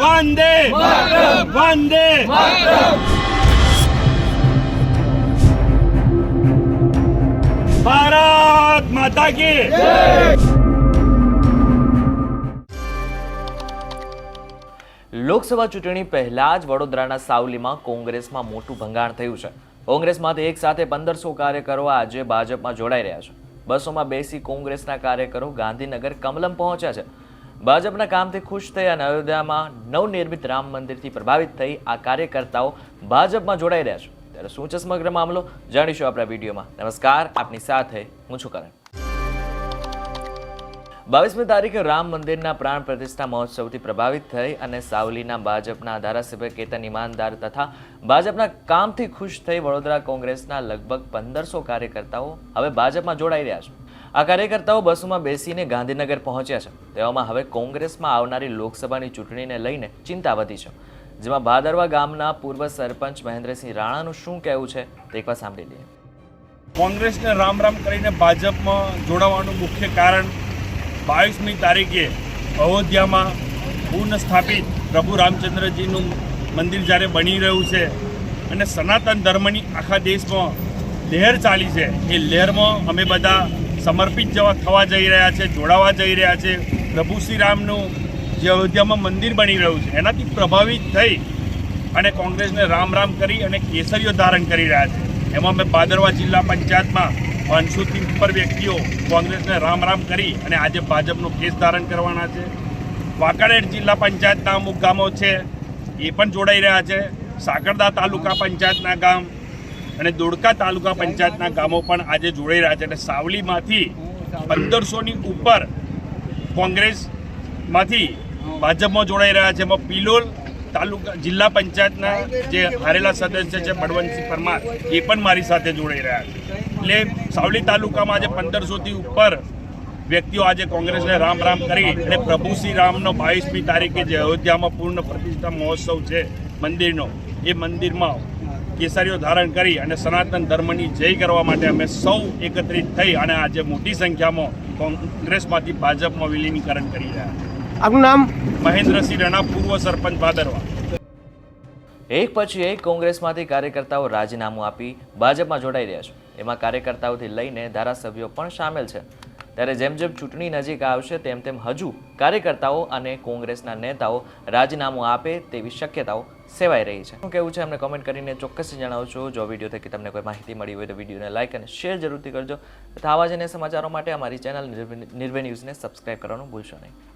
વંદે વંદે ભારત માતા કી લોકસભા ચૂંટણી પહેલા જ વડોદરાના સાવલીમાં કોંગ્રેસમાં મોટું ભંગાણ થયું છે. કોંગ્રેસમાંથી એક સાથે પંદરસો કાર્યકરો આજે ભાજપમાં જોડાઈ રહ્યા છે. બસોમાં બેસી કોંગ્રેસના કાર્યકરો ગાંધીનગર કમલમ પહોંચ્યા છે. ભાજપના કામથી ખુશ થઈ અને અયોધ્યામાં નવનિર્મિત રામ મંદિરથી પ્રભાવિત થઈ આ કાર્યકર્તાઓ ભાજપમાં જોડાઈ રહ્યા છે. ત્યારે શું છે સમગ્ર મામલો જાણીશું આપણા વિડીયોમાં. નમસ્કાર, આપની સાથે હું છું કરણ. બાવીસમી તારીખે રામ મંદિરના પ્રાણ પ્રતિષ્ઠા મહોત્સવથી પ્રભાવિત થઈ અને સાવલીના ભાજપના ધારાસભ્ય કેતન ઈમાનદાર તથા ભાજપના કામથી ખુશ થઈ વડોદરા કોંગ્રેસના લગભગ પંદરસો કાર્યકર્તાઓ હવે ભાજપમાં જોડાઈ રહ્યા છે. આ કાર્યકર્તાઓ બસોમાં બેસીને ગાંધીનગર પહોંચ્યા છે. તેવામાં હવે કોંગ્રેસમાં આવનારી લોકસભાની ચૂંટણીને લઈને ચિંતા વધી છે. જેમાં ભાદરવા ગામના પૂર્વ સરપંચ મહેન્દ્રસિંહ રાણાનું શું કહેવું છે તે એકવાર સાંભળી લઈએ. કોંગ્રેસને રામ રામ કરીને ભાજપમાં જોડાવાનું મુખ્ય કારણ બાવીસમી તારીખે અયોધ્યામાં પૂર્ણ સ્થાપિત પ્રભુ રામચંદ્રજીનું મંદિર જ્યારે બની રહ્યું છે અને સનાતન ધર્મની આખા દેશમાં લહેર ચાલી છે, એ લહેરમાં અમે બધા સમર્પિત જવા થવા જઈ રહ્યા છે, જોડાવા જઈ રહ્યા છે. પ્રભુ શ્રી રામનું જે અયોધ્યામાં મંદિર બની રહ્યું છે, એનાથી પ્રભાવિત થઈ અને કોંગ્રેસને રામ રામ કરી અને કેસરીઓ ધારણ કરી રહ્યા છે. એમાં અમે ભાદરવા જિલ્લા પંચાયતમાં પાંચસોથી ઉપર વ્યક્તિઓ કોંગ્રેસને રામ રામ કરી અને આજે ભાજપનો કેસ ધારણ કરવાના છે. વાંકાનેર જિલ્લા પંચાયતના અમુક ગામો છે, એ પણ જોડાઈ રહ્યા છે. સાકરદા તાલુકા પંચાયતના ગામ અને દોડકા તાલુકા પંચાયતના ગામો પણ આજે જોડાઈ રહ્યા છે અને સાવલીમાંથી પંદરસોની ઉપર કોંગ્રેસમાંથી ભાજપમાં જોડાઈ રહ્યા છે. એમાં પિલોલ તાલુકા, જિલ્લા પંચાયતના જે હારેલા સદસ્ય છે બળવંતસિંહ પરમાર, એ પણ મારી સાથે જોડાઈ રહ્યા છે. એટલે સાવલી તાલુકામાં આજે પંદરસોથી ઉપર વ્યક્તિઓ આજે કોંગ્રેસને રામ રામ કરી અને પ્રભુ શ્રી રામનો બાવીસમી તારીખે જે અયોધ્યામાં પૂર્ણ પ્રતિષ્ઠા મહોત્સવ છે મંદિરનો, એ મંદિરમાં કેસરીઓ ધારણ કરી અને સનાતન ધર્મની જય કરવા માટે અમે સૌ એકત્રિત થઈ અને આજે મોટી સંખ્યામાં કોંગ્રેસમાંથી ભાજપમાં વિલીનીકરણ કરી રહ્યા છે. આપનું નામ? મહેન્દ્રસિંહ રાણા પૂર્વ સરપંચ ભાદરવા. એક પછી એક કોંગ્રેસમાંથી કાર્યકર્તાઓ રાજીનામું આપી ભાજપમાં જોડાઈ રહ્યા છે. એમાં કાર્યકર્તાઓથી લઈને ધારાસભ્યો પણ સામેલ છે. ત્યારે જેમ જેમ ચૂંટણી નજીક આવશે, તેમ તેમ હજુ કાર્યકર્તાઓ અને કોંગ્રેસના નેતાઓ રાજીનામું આપે તેવી શક્યતાઓ સેવાઈ રહી છે. શું કેવું છે અમને કોમેન્ટ કરીને ચોક્કસ જણાવજો જો વીડિયો થકી તમને કોઈ માહિતી મળી હોય તો વિડીયોને લાઇક અને શેર જરૂરથી કરજો. તથા આવા જ સમાચારો માટે અમારી ચેનલ નિર્ભય ન્યૂઝને સબસ્ક્રાઈબ કરવાનું ભૂલશો નહીં.